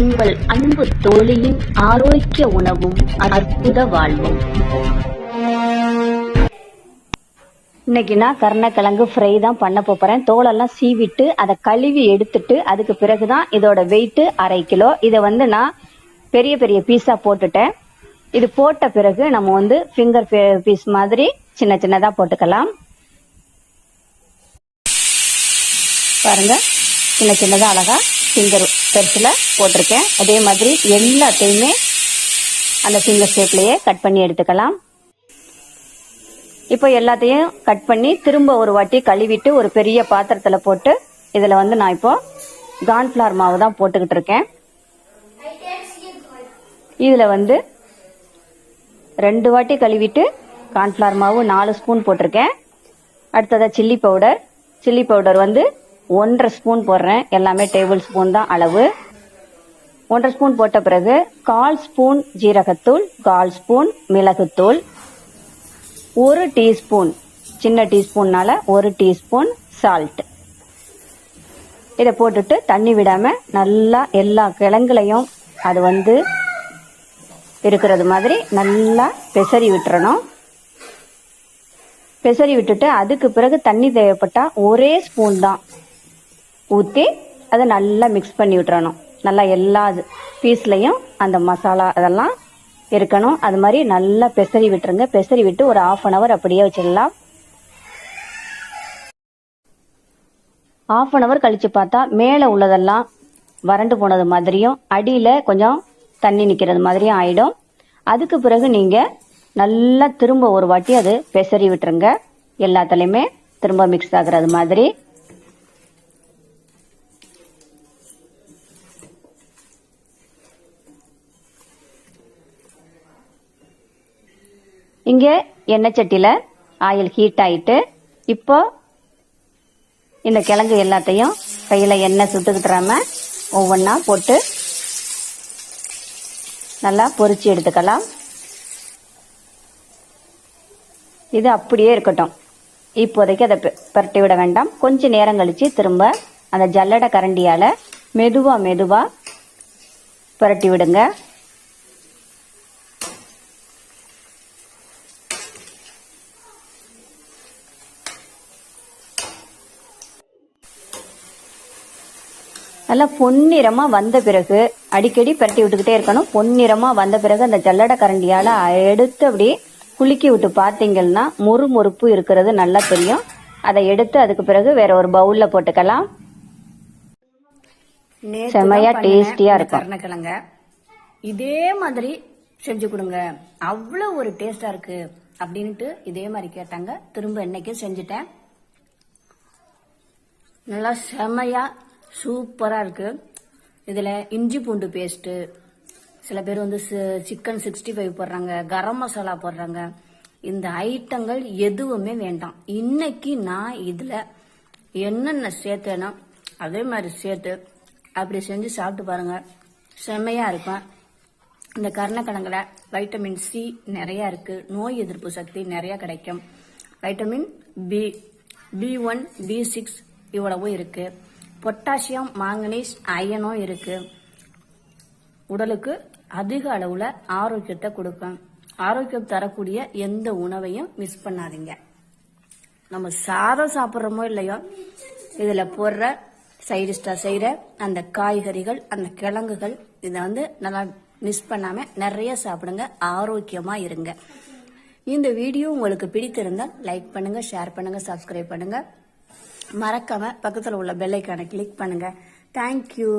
உங்கள் அன்பு தோழியின் ஆரோக்கிய உணவும் அற்புத வாழ்வும். இன்னைக்கு நான் கருணக்கிழங்கு ஃப்ரை தான் பண்ண போறேன். தோலெல்லாம் சீவிட்டு அதை கழுவி எடுத்துட்டு அதுக்கு பிறகு தான் இதோட வெயிட்டு அரை கிலோ. இதை வந்து நான் பெரிய பெரிய பீஸா போட்டுட்டேன். இது போட்ட பிறகு நம்ம வந்து ஃபிங்கர் பீஸ் மாதிரி சின்ன சின்னதா போட்டுக்கலாம். பாருங்க. சின்ன சின்னதாக அழகாக ஃபிங்கர் பெருசில் போட்டிருக்கேன். அதே மாதிரி எல்லாத்தையுமே அந்த ஃபிங்கர் ஷேப்லேயே கட் பண்ணி எடுத்துக்கலாம். இப்போ எல்லாத்தையும் கட் பண்ணி திரும்ப ஒரு வாட்டி கழுவிட்டு ஒரு பெரிய பாத்திரத்தில் போட்டு இதில் வந்து நான் இப்போ கார்ன்ஃபிளவர் மாவு தான் போட்டுக்கிட்டு இருக்கேன். இதில் வந்து ரெண்டு வாட்டி கழுவிட்டு கார்ன்ஃபிளவர் மாவு நாலு ஸ்பூன் போட்டிருக்கேன். அடுத்ததாக சில்லி பவுடர் சில்லி பவுடர் வந்து ஒன்றரை ஸ்பூன் போடுறேன். எல்லாமே டேபிள் ஸ்பூன் தான் அளவு. ஒன்றரை ஸ்பூன் போட்ட பிறகு கால் ஸ்பூன் ஜீரகத்தூள் கால் ஸ்பூன் மிளகுத்தூள் ஒரு டீஸ்பூன் சின்ன டீஸ்பூன்னால ஒரு டீஸ்பூன் சால்ட் இதை போட்டுட்டு தண்ணி விடாமல் நல்லா எல்லா கிழங்குலையும் அது வந்து இருக்கிறது மாதிரி நல்லா பெசரி விட்டுறணும். பெசரி விட்டுட்டு அதுக்கு பிறகு தண்ணி தேவைப்பட்டால் ஒரே ஸ்பூன் தான். ஊற்றி அதை நல்லா மிக்ஸ் பண்ணி விட்டுறணும். நல்லா எல்லா பீஸ்லையும் அந்த மசாலா அதெல்லாம் இருக்கணும். அது மாதிரி நல்லா பெசரி விட்டுருங்க. பெசரி விட்டு ஒரு ஆஃப் அன் ஹவர் அப்படியே வச்சிடலாம். ஆஃப் அன் ஹவர் கழிச்சு பார்த்தா மேலே உள்ளதெல்லாம் வறண்டு போனது மாதிரியும் அடியில் கொஞ்சம் தண்ணி நிற்கிறது மாதிரியும் ஆயிடும். அதுக்கு பிறகு நீங்கள் நல்லா திரும்ப ஒரு வாட்டி அது பெசரி விட்டுருங்க. எல்லாத்துலேயுமே திரும்ப மிக்ஸ் ஆகுறது மாதிரி. இங்க எண்ணெய் சட்டியில ஆயில் ஹீட் ஆயிட்டு இப்போ இந்த கிழங்கு எல்லாத்தையும் கையில் எண்ணெய் சுட்டுக்கிட்டுறாம ஒவ்வொன்றா போட்டு நல்லா பொறிச்சு எடுத்துக்கலாம். இது அப்படியே இருக்கட்டும். இப்போதைக்கு அதை பெ- பரட்டி விட வேண்டாம். கொஞ்சம் நேரம் கழித்து திரும்ப அந்த ஜல்லடை கரண்டியால் மெதுவாக மெதுவாக புரட்டி விடுங்க. நல்லா பொன்னிறமா வந்த பிறகு அடிக்கடி பரட்டி விட்டுக்கிட்டே இருக்கணும். பொன்னிறமா வந்த பிறகு அந்த ஜல்லடை கரண்டியால எடுத்து அப்படியே குலுக்கி விட்டு பாத்தீங்கன்னா மொறு மொறுப்பு இருக்கிறது நல்லா தெரியும். அதை எடுத்து அதுக்கு பிறகு வேற ஒரு பவுல்ல போட்டுக்கலாம். செமையா டேஸ்டியா இருக்கும். கருணக்கிழங்க. இதே மாதிரி செஞ்சு கொடுங்க. அவ்வளவு ஒரு டேஸ்டா இருக்கு அப்படின்ட்டு இதே மாதிரி கேட்டாங்க. திரும்ப இன்னைக்கு செஞ்சுட்டேன். நல்லா செமையா சூப்பராக இருக்கு. இதில் இஞ்சி பூண்டு பேஸ்ட்டு சில பேர் வந்து சிக்கன் சிக்ஸ்டி ஃபைவ் போடுறாங்க கரம் மசாலா போடுறாங்க. இந்த ஐட்டங்கள் எதுவுமே வேண்டாம். இன்னைக்கு நான் இதில் என்னென்ன சேர்த்தேனோ அதே மாதிரி சேர்த்து அப்படி செஞ்சு சாப்பிட்டு பாருங்க. செம்மையா இருக்கும். இந்த கருணக்கிழங்குல வைட்டமின் சி நிறையா இருக்கு. நோய் எதிர்ப்பு சக்தி நிறையா கிடைக்கும். Vitamin B B one B six இவ்வளவும் இருக்குது பொட்டாசியம் மாங்கனீஸ் அயனும் இருக்கு. உடலுக்கு அதிக அளவுல ஆரோக்கியத்தை கொடுக்கும். ஆரோக்கியம் தரக்கூடிய எந்த உணவையும் மிஸ் பண்ணாதீங்க. நம்ம சாதம் சாப்பிட்றோமோ இல்லையோ இதுல போடுற சைடிஸ்டா செய்யற அந்த காய்கறிகள் அந்த கிழங்குகள் இதை வந்து நல்லா மிஸ் பண்ணாம நிறைய சாப்பிடுங்க ஆரோக்கியமா இருங்க. இந்த வீடியோ உங்களுக்கு பிடித்திருந்தால் லைக் பண்ணுங்க ஷேர் பண்ணுங்க சப்ஸ்கிரைப் பண்ணுங்க. மறக்காம பக்கத்தில் உள்ள பெல் கிளிக் பண்ணுங்க. தேங்க்யூ